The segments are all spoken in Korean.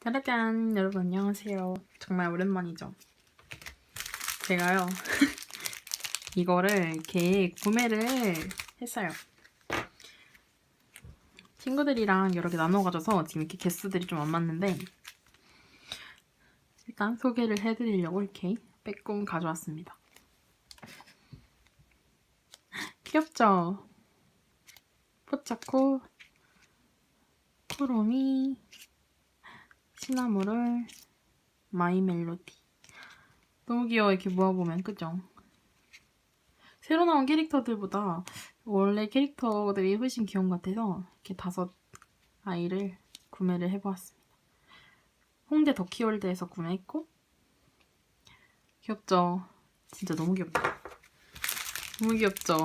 짜라짠 여러분 안녕하세요. 정말 오랜만이죠? 제가요 이거를 이렇게 구매를 했어요. 친구들이랑 여러 개 나눠 가져서 지금 이렇게 개수들이 좀 안 맞는데 일단 소개를 해드리려고 이렇게 빼꼼 가져왔습니다. 귀엽죠? 포차코 쿠로미 시나모롤 마이 멜로디 너무 귀여워 이렇게 모아보면 그죠? 새로 나온 캐릭터들보다 원래 캐릭터들이 훨씬 귀여운 것 같아서 이렇게 다섯 아이를 구매를 해보았습니다. 홍대 더키월드에서 구매했고 귀엽죠? 진짜 너무 귀엽다. 너무 귀엽죠?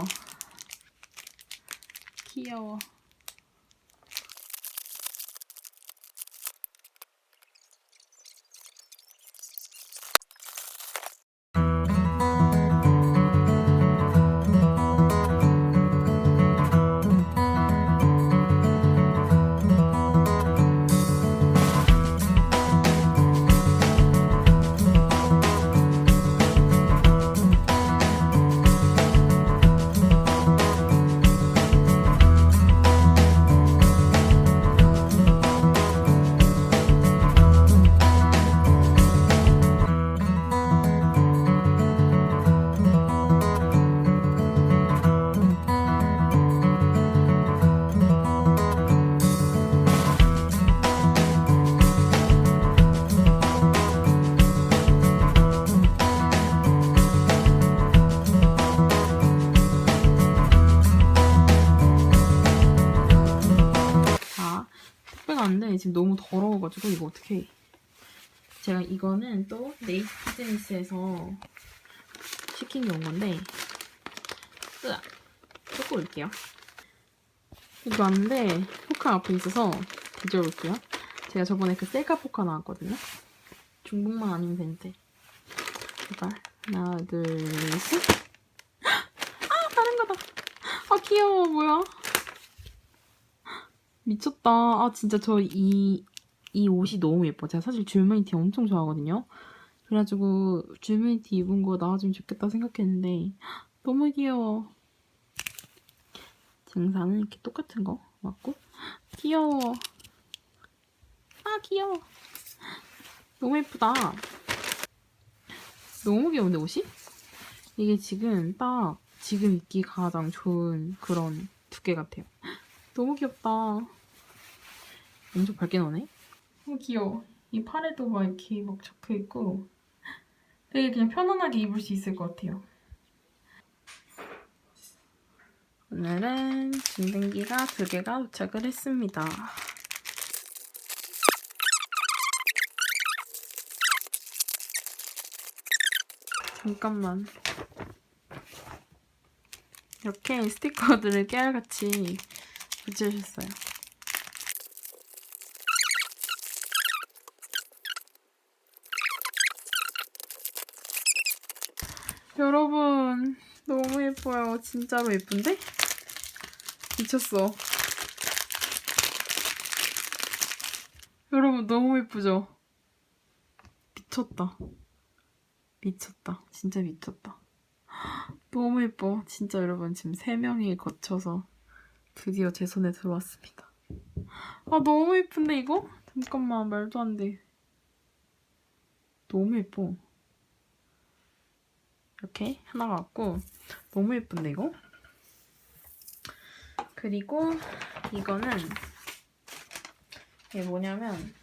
귀여워. 택배가 왔는데 지금 너무 더러워가지고 이거 어떻게 해? 제가 이거는 또 네이스 비즈니스에서 시킨 게 온 건데 으악 뜯고 올게요. 이거 왔는데 포카 앞에 있어서 뒤져볼게요. 제가 저번에 그 셀카 포카 나왔거든요. 중복만 아니면 되는데 제발 하나 둘 셋. 아 다른 거다. 아 귀여워 뭐야 미쳤다. 아, 진짜 저 이, 이 옷이 너무 예뻐. 제가 사실 줄무늬티 엄청 좋아하거든요. 그래가지고 줄무늬티 입은 거 나와주면 좋겠다 생각했는데 너무 귀여워. 증상은 이렇게 똑같은 거 맞고 귀여워. 아, 귀여워. 너무 예쁘다. 너무 귀여운데 옷이? 이게 지금 딱 지금 입기 가장 좋은 그런 두께 같아요. 너무 귀엽다. 엄청 밝게 나오네. 너무 귀여워. 이 팔에도 막 이렇게 막 적혀 있고 되게 그냥 편안하게 입을 수 있을 것 같아요. 오늘은 준댕기가 두 개가 도착을 했습니다. 잠깐만. 이렇게 스티커들을 깨알같이 붙여주셨어요. 여러분 너무 예뻐요. 진짜로 예쁜데? 미쳤어. 여러분 너무 예쁘죠? 미쳤다. 미쳤다. 진짜 미쳤다. 너무 예뻐. 진짜 여러분 지금 세 명이 거쳐서 드디어 제 손에 들어왔습니다. 아 너무 예쁜데 이거? 잠깐만 말도 안 돼. 너무 예뻐. 이렇게 하나가 왔고 너무 예쁜데 이거? 그리고 이거는 이게 뭐냐면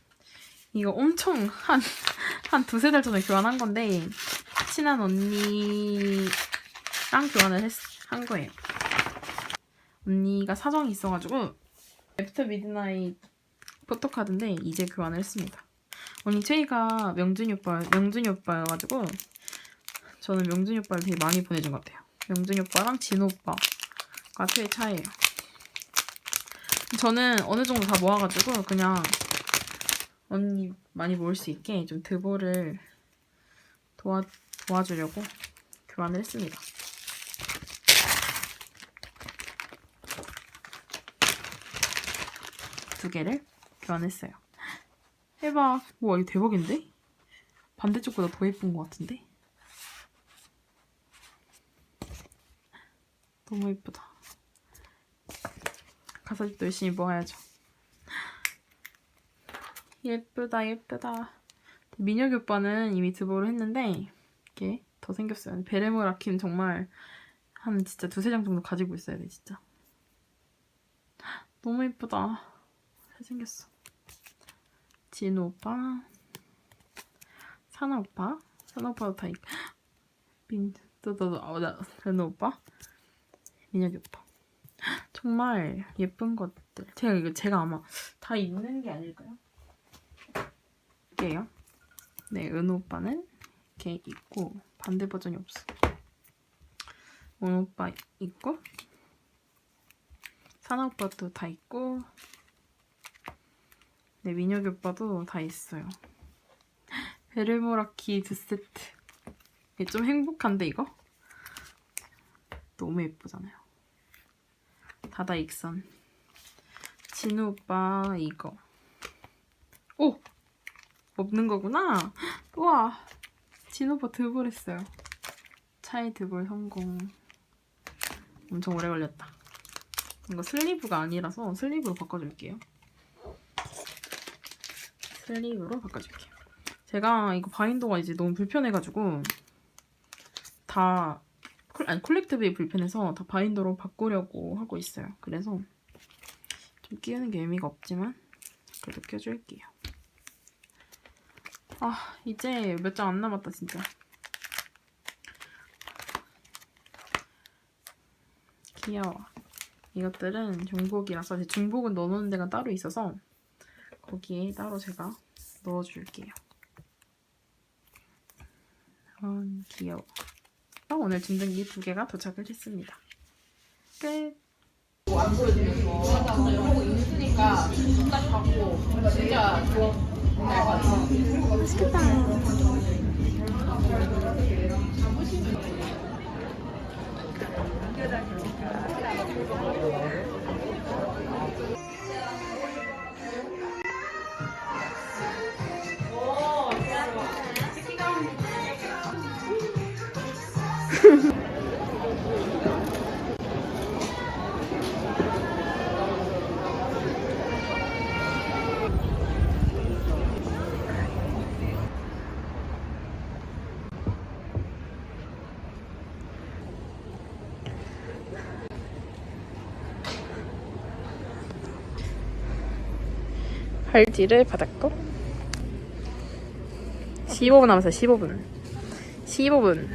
이거 엄청 한, 한 두세 달 전에 교환한 건데 친한 언니랑 교환을 했, 한 거예요. 언니가 사정이 있어가지고 애프터 미드나잇 포토카드인데 이제 교환을 했습니다. 언니 최애가 명준이 오빠, 명준이 오빠여가지고 저는 명준이 오빠를 되게 많이 보내준 것 같아요. 명준이 오빠랑 진호 오빠가 최애 차예요. 저는 어느 정도 다 모아가지고 그냥 언니 많이 모을 수 있게 좀 드보를 도와, 도와주려고 교환을 했습니다. 두 개를 교환했어요. 해봐. 와 이거 대박인데? 반대쪽보다 더 예쁜 것 같은데? 너무 예쁘다. 가서 집도 열심히 모아야죠. 예쁘다 예쁘다. 민혁이 오빠는 이미 드보를 했는데 이게 더 생겼어요. 베레모 라킴 정말 한 진짜 두세 장 정도 가지고 있어야 돼 진짜. 너무 예쁘다. 잘생겼어. 진우 오빠, 사나 오빠, 사나 오빠도 다 있고 민, 또또또 어나 ren우 오빠, 민혁이 오빠. 정말 예쁜 것들. 제가 이거 제가 아마 다 있는 게 아닐까요? 이게요. 네, 은우 오빠는 이렇게 있고 반대 버전이 없어. 은우 오빠 있고 사나 오빠도 다 있고 네, 민혁이 오빠도 다 있어요. 베르모라키 두 세트. 이게 좀 행복한데 이거? 너무 예쁘잖아요. 다다 익선. 진우 오빠 이거. 오! 없는 거구나. 우와. 진우 오빠 드볼 했어요. 차에 드볼 성공. 엄청 오래 걸렸다. 이거 슬리브가 아니라서 슬리브로 바꿔줄게요. 슬리브로 바꿔줄게요. 제가 이거 바인더가 이제 너무 불편해가지고 다 콜- 아니 콜렉티브에 불편해서 다 바인더로 바꾸려고 하고 있어요. 그래서 좀 끼우는 게 의미가 없지만 그래도 껴줄게요. 아 이제 몇 장 안 남았다 진짜. 귀여워. 이것들은 중복이라서 제 중복은 넣어놓는 데가 따로 있어서 거기에 따로 제가 넣어줄게요. 음, 귀여워. 어, 오늘 진등기 두 개가 도착을 했습니다. 끝. 할지를 받았고 15분 남았어요 15분. 15분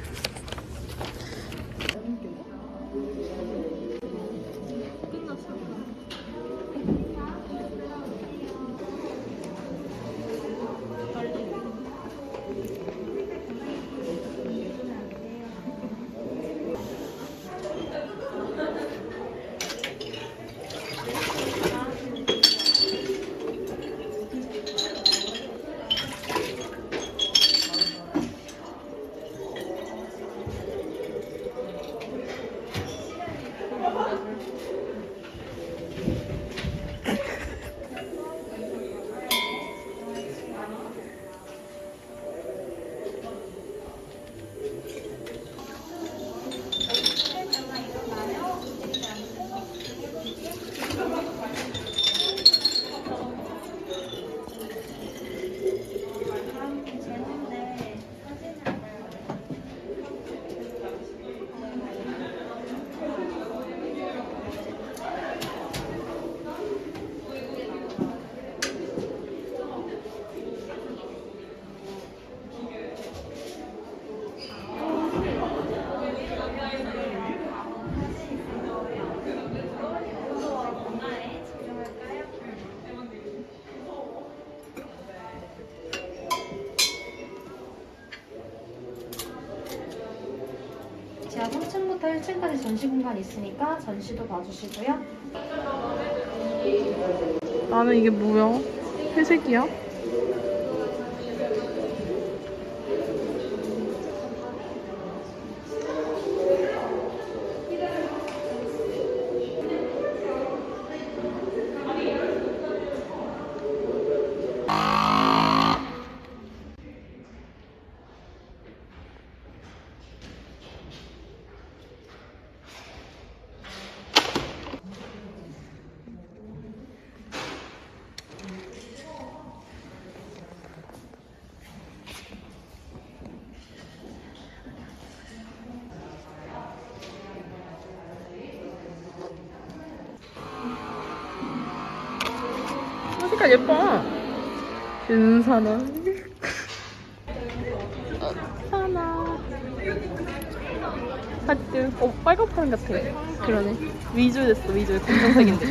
3층부터 1층까지 전시 공간 있으니까 전시도 봐주시고요. 나는 이게 뭐야? 회색이야? 진짜 예뻐. 윤사나. 사나. 하트. 어, 빨간 파는 같아. 그러네. 위줄 됐어, 위줄. 검정색인데.